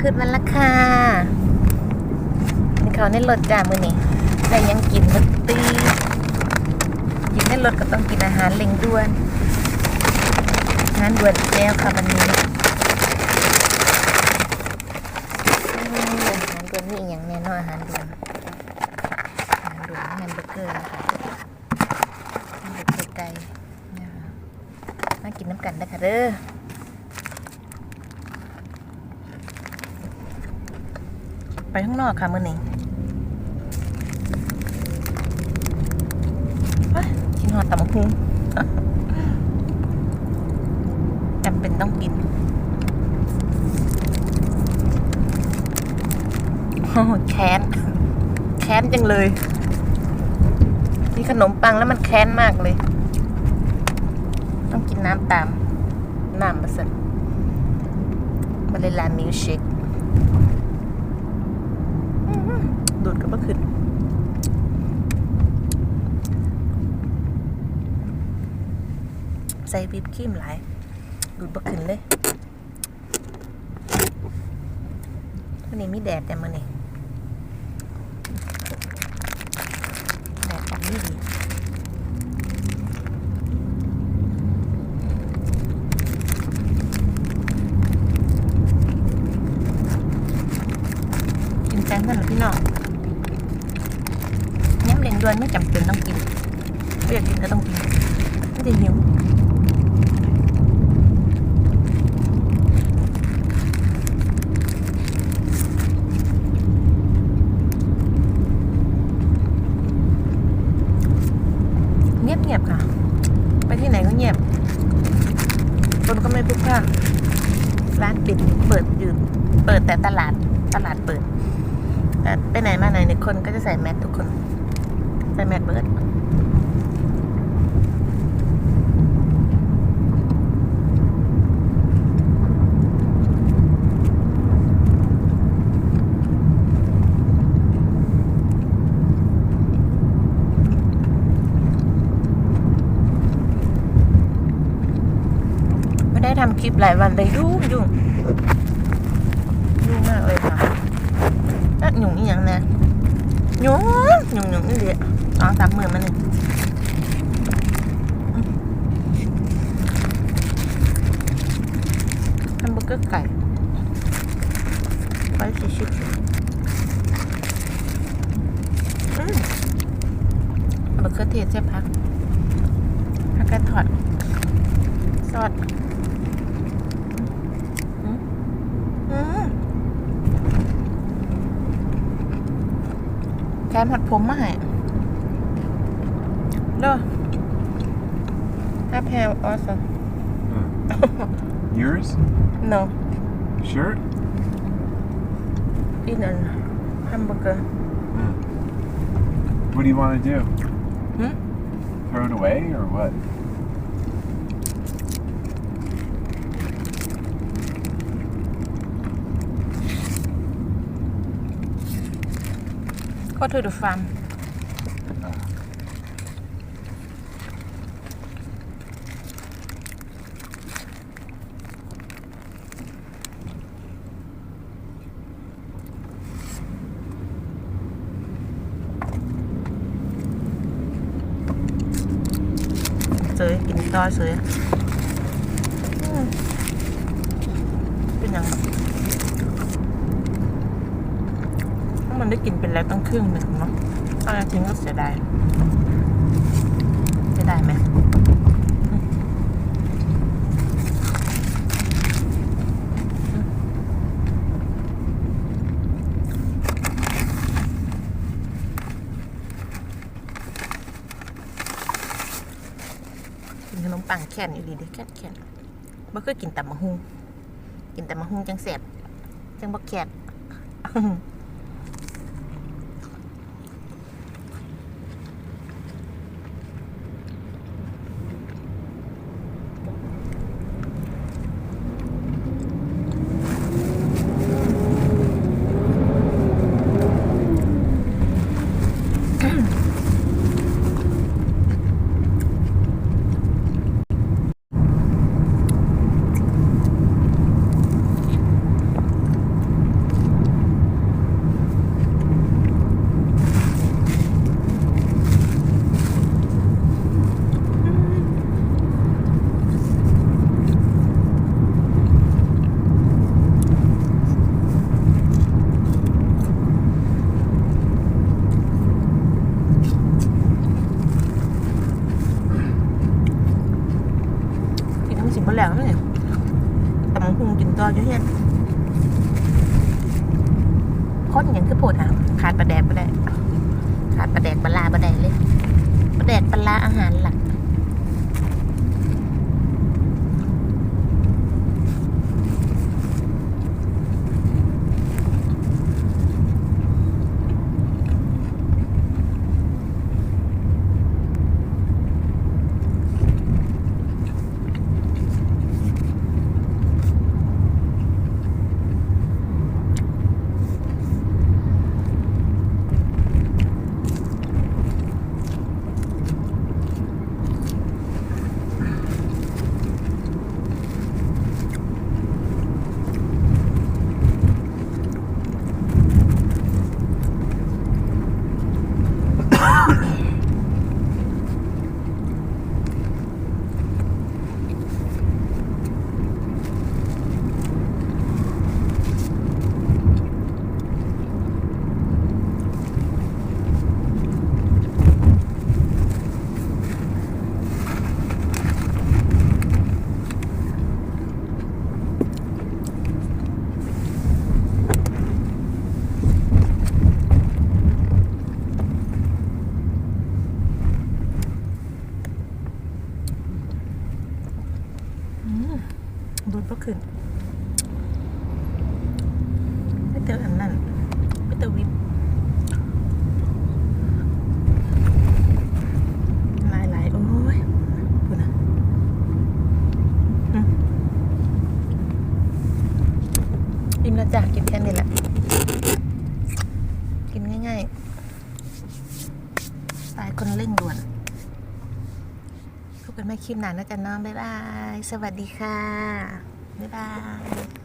ขึ้นมาแล้วค่ะนี่เขาในรถจ้ามือนี่แต่ยังกินมันตีกินในรถก็ต้องกินอาหารเร่งด่วนอาหารด่วนแล้วค่ะวันนี้อาหารด่วนนี่อย่างแน่นอนอาหารด่วนอาหารด่วนแฮมเบอร์เกอร์นะคะแฮมเบอร์เกอร์ไก่นะคะมากินน้ำกันนะคะเด้อ ไป ข้างนอกค่ะมื่อนี้เฮ้ยกินหอดตำบักหุงจำเป็นต้องกินโอ้แค้น แค้นจังเลย มีขนมปังแล้วมันแค้นมากเลย ต้องกินน้ำตาม น้ำมาสันบาเลลามิลเชค ดูดกับเมื่อคืนใส่วิปครีมหลายดูดเมื่อคืนเลยวันนี้มีแดดแต่มันนี่แดดออกนี่ดีกินแตงกันเหรอพี่น้อง ย้ำเร่ง ด่วนไม่จำเป็นต้องกินไม่อยากกินก็ต้องกินไม่ได้หิวเงียบเงียบค่ะ ไปที่ไหนก็เงียบ คนก็ไม่พลุกพล่านร้านปิดเปิดอยู่เปิดแต่ตลาดตลาดเปิดแต่ไปไหนมาไหนเนี่ยคนก็จะใส่แมสทุกคน ส่แมสเบิร์ดไม่ได้ทำคลิปหลายวันเลยยุ่งยุ่งยุ่งมากเลยค่ะนักหยุ่งอีหยังนะหยุ่งหยุ่งหยุ่งนี่เดีย สองสามหมื่นมาหนึ่งแฮมเบอร์เกอร์ไก่ไว้ชิชิอืมแฮมเบอร์เกอร์เทศใช่พักพักกระถอดซอสอืมอืมแกมผัดผมมาให้ No. I have also. Huh? Yours? No. Shirt? Eating hamburger. Huh? What do you want to do? Hmm? Throw it away or what? Go to the farm. เสยกินต่อเสยอืมเป็นยังไงถ้ามันได้กินเป็นแล้วต้องครึ่งหนึ่งเนาะถ้าเราทิ้งก็เสียดายเสียดายไหม นขนมปังแค่นอยู่ดีเด้แค่นแค่นบ่เคยกินแต่มะฮุงกินแต่มะฮุงจังแสบจังบ่แค่น อ มา แล้วนี่แต่มันคงกินต่ออยู่เฮียนคนอย่างคือโพดอะขาดปลาแดกไปได้ขาดปลาแดกปลาลาปลาแดกเลยปลาแดกปลาลาอาหารหลัก ดูดก็ขึ้นไม่เจออันนั้นไม่เจอวิบหลายหลายๆโอ้ยพูดนะอืมอิ่มแล้ว จ้ะกินแค่นี้แหละ กินง่ายๆสายคนเร่งด่วนพบกันไม่คลิปหนานะจ๊ะน้องบ๊ายบาย สวัสดีค่ะ บ๊ายบาย